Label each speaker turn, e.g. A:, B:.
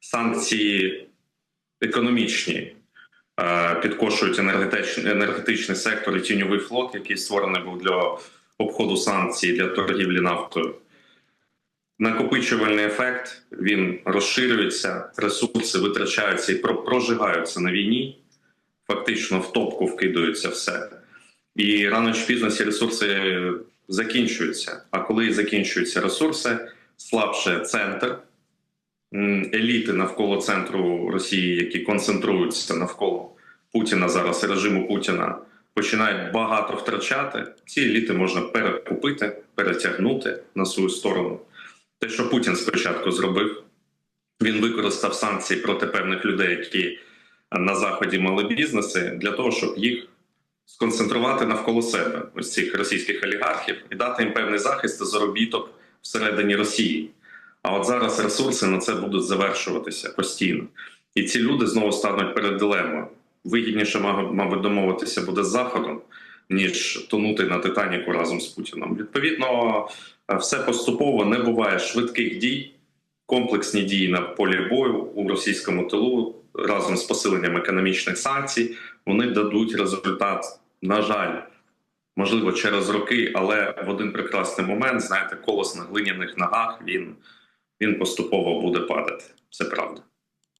A: санкції економічні е, підкошують енергетичний, енергетичний сектор і тіньовий флот, який створений був для обходу санкцій для торгівлі нафтою. Накопичувальний ефект він розширюється, ресурси витрачаються і про- прожигаються на війні. Фактично в топку вкидаються все. І рано чи пізно ці ресурси закінчуються. А коли закінчуються ресурси, слабше центр, еліти навколо центру Росії, які концентруються навколо Путіна зараз режиму Путіна, починають багато втрачати. Ці еліти можна перекупити, перетягнути на свою сторону. Те, що Путін спочатку зробив, він використав санкції проти певних людей, які на заході мали бізнеси, для того, щоб їх сконцентрувати навколо себе, ось цих російських олігархів, і дати їм певний захист заробіток всередині Росії. А от зараз ресурси на це будуть завершуватися постійно. І ці люди знову стануть перед дилемою. Вигідніше, мабуть, домовитися буде з Заходом, ніж тонути на Титаніку разом з Путіном. Відповідно, е, все поступово не буває швидких дій, комплексні дії на полі бою у російському тилу разом з посиленням економічних санкцій. Вони дадуть результат, на жаль, можливо, через роки, але в один прекрасний момент, знаєте, колос на глиняних ногах він, він поступово буде падати. Це правда.